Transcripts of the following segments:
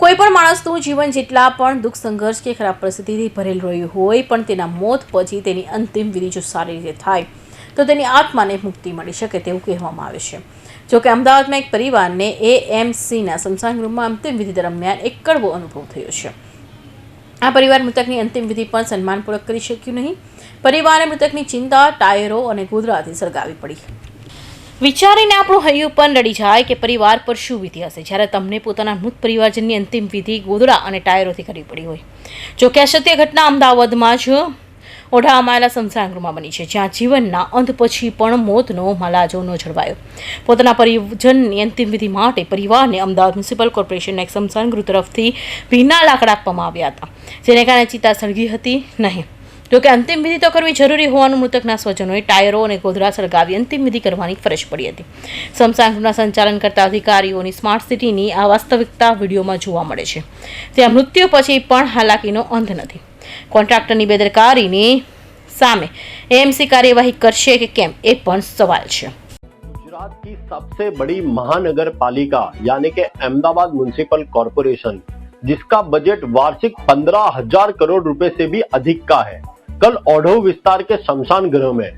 કોઈ પણ માણસનું જીવન જેટલા પણ દુઃખ, સંઘર્ષ કે ખરાબ પરિસ્થિતિથી ભરેલ રહ્યું હોય, પણ તેના મોત પછી તેની અંતિમ વિધિ જો સારી રીતે થાય, તો તેની આત્માને મુક્તિ મળી શકે તેવું કહેવામાં આવે છે. જોકે અમદાવાદમાં એક પરિવારને એએમસીના સ્મશાન ગૃહમાં અંતિમ વિધિ દરમિયાન એક કડવો અનુભવ થયો છે. આ પરિવાર મૃતકની અંતિમ વિધિ પણ સન્માનપૂર્વક કરી શક્યું નહીં. પરિવારે મૃતકની ચિંતા, ટાયરો અને ગોધરાથી સળગાવી પડી. વિચારીને આપણું હૈયું પણ રડી જાય કે પરિવાર પર શું વિધિ હશે? જ્યારે તમને પોતાના મૃત પરિવારજનની અંતિમ વિધિ ગોદડા અને ટાયરોથી કરવી પડી હોય. જો કે સત્ય ઘટના અમદાવાદમાં જ ઓઢામાં આવેલા સંસારગૃહમાં બની છે, જ્યાં જીવનના અંત પછી પણ મોતનો મલાજો ન જળવાયો. પોતાના પરિજનની અંતિમ વિધિ માટે પરિવારને અમદાવાદ મ્યુનિસિપલ કોર્પોરેશનના એક સ્મશાનગૃહ તરફથી ભીના લાકડા આપવામાં આવ્યા હતા, જેને કારણે ચિતા સળગી હતી નહીં. જોકે અંતિમ વિધિ તો કરવી જરૂરી હોવાનું મૃતકના સ્વજનોએ ટાયરો અને ગોધરા સળગાવી અંતિમ વિધિ કરવાની ફરજ પડી હતી સ્મશાનગૃહના સંચાલન કરતા અધિકારીઓની સ્માર્ટ સિટીની આ વાસ્તવિકતા વિડીયોમાં જોવા મળે છે ત્યાં મૃત્યુ પછી પણ હાલાકીનો અંત નથી કોન્ટ્રાક્ટરની બેદરકારીની સામે એએમસી કાર્યવાહી કરશે કે કેમ એ પણ સવાલ છે गुजरात की सबसे बड़ी महानगर पालिका यानी कि अहमदाबाद म्युनिसिपल कॉरपोरेशन जिसका बजट वार्षिक पंद्रह हजार करोड़ रुपए से भी अधिक का है कल औढ़व विस्तार के शमशान गृह में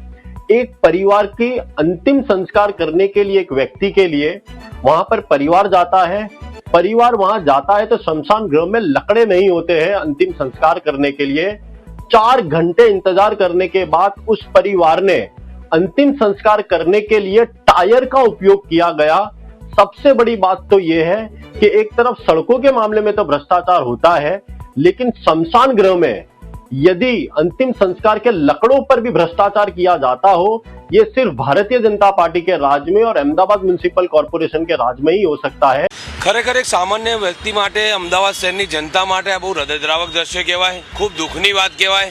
एक परिवार की अंतिम संस्कार करने के लिए, एक व्यक्ति के लिए वहाँ पर परिवार जाता है। परिवार वहाँ जाता है तो शमशान गृह में लकड़े नहीं होते हैं अंतिम संस्कार करने के लिए। चार घंटे इंतज़ार करने के बाद उस परिवार ने अंतिम संस्कार करने के लिए टायर का उपयोग किया गया। सबसे बड़ी बात तो यह है कि एक तरफ़ सड़कों के मामले में तो भ्रष्टाचार होता है, लेकिन शमशान गृह में यदि अंतिम संस्कार के लकड़ों पर भी भ्रष्टाचार किया जाता हो ये सिर्फ भारतीय जनता पार्टी के राज में और अहमदाबाद म्युनिसिपल कॉरपोरेशन के राज में ही हो सकता है ખરેખર એક સામાન્ય વ્યક્તિ માટે અમદાવાદ શહેરની જનતા માટે આ બહુ હૃદયદ્રાવક દ્રશ્ય કહેવાય ખૂબ દુઃખની વાત કહેવાય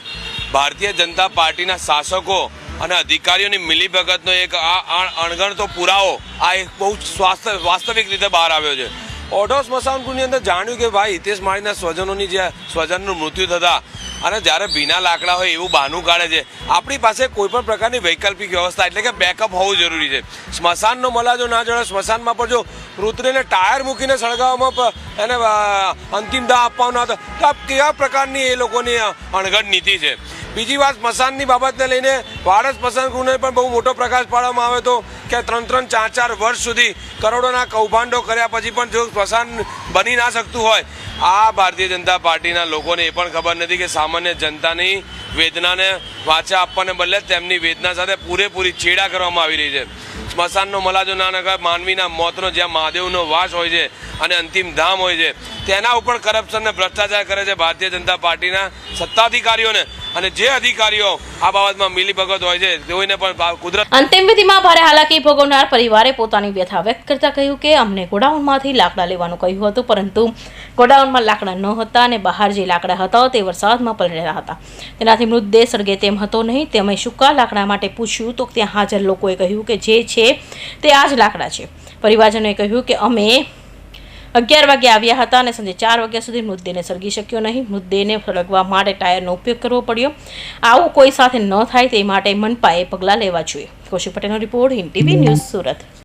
ભારતીય જનતા પાર્ટીના શાસકો અને અધિકારીઓની મિલીભગતનો એક આ અણ- અણગણતો પુરાવો આ એક બહુ સ્વાસ્ત- વાસ્તવિક રીતે બહાર આવ્યો છે ઓઢો સ્મશાન ગૃહની અંદર જાણ્યું કે ભાઈ હિતેશ માળીના સ્વજનોની જે સ્વજનનું મૃત્યુ થતા અને જ્યારે ભીના લાકડા હોય એવું બહાનું કાઢે છે, આપણી પાસે કોઈ પણ પ્રકારની વૈકલ્પિક વ્યવસ્થા એટલે કે બેકઅપ હોવું જરૂરી છે. સ્મશાનનો મલાજો ના જણાય, સ્મશાનમાં પણ જો રુદ્રને ટાયર મૂકીને સળગાવવામાં એને અંતિમ દાહ આપવાનો હતો તો કેવા પ્રકારની એ લોકોની અણઘડ નીતિ છે? બીજી વાત, સ્મશાનની બાબતને લઈને વાડજ સ્મશાન ગૃહને પણ બહુ મોટો પ્રકાશ પાડવામાં આવે હતો કે ત્રણ ત્રણ ચાર ચાર વર્ષ સુધી કરોડોના કૌભાંડો કર્યા પછી પણ જો સ્મશાન બની ના શકતું હોય આ ભારતીય જનતા પાર્ટીના લોકોને એ પણ ખબર નથી કે સામાન્ય જનતાની વેદનાને વાચા આપવાને બદલે તેમની વેદના સાથે પૂરેપૂરી છેડા કરવામાં આવી રહી છે. સ્મશાનનો મલાજો ના નગર માનવીના મોતનો જ્યાં મહાદેવનો વાસ હોય છે અને અંતિમ ધામ હોય છે, તેના ઉપર કરપ્શન ને ભ્રષ્ટાચાર કરે છે ભારતીય જનતા પાર્ટીના સત્તાધિકારીઓને. અને જે અધિકારીઓ આ બાબતમાં મિલીભગત હોય છે, તેઓને પણ કુદરત અંતિમ વિધિમાં ભારે હાલાકી ભોગવનાર પરિવારે પોતાની વ્યથા વ્યક્ત કરતા કહ્યું કે, અમને ગોડાઉનમાંથી લાકડા લેવાનું કહ્યું હતું, પરંતુ ગોડાઉનમાં લાકડા ન હતા અને બહાર જે લાકડા હતા, તે વરસાદમાં પલળેલા હતા. તેનાથી મૃતદેહ સળગે તેમ હતો નહીં. તેમણે સૂકા લાકડા માટે પૂછ્યું તો ત્યાં હાજર લોકોએ કહ્યું કે, જે છે તે આ જ લાકડા છે. પરિવારજનોએ કહ્યું કે, અમે અગિયાર વાગે આવ્યા હતા અને સાંજે ચાર વાગ્યા સુધી મૃતદેહને સળગી શક્યો નહીં. મૃતદેહને સળગવા માટે ટાયરનો ઉપયોગ કરવો પડ્યો. આવું કોઈ સાથે ન થાય તે માટે મનપાએ પગલાં લેવા જોઈએ. કૌશિક પટેલનો report Hind TV News Surat.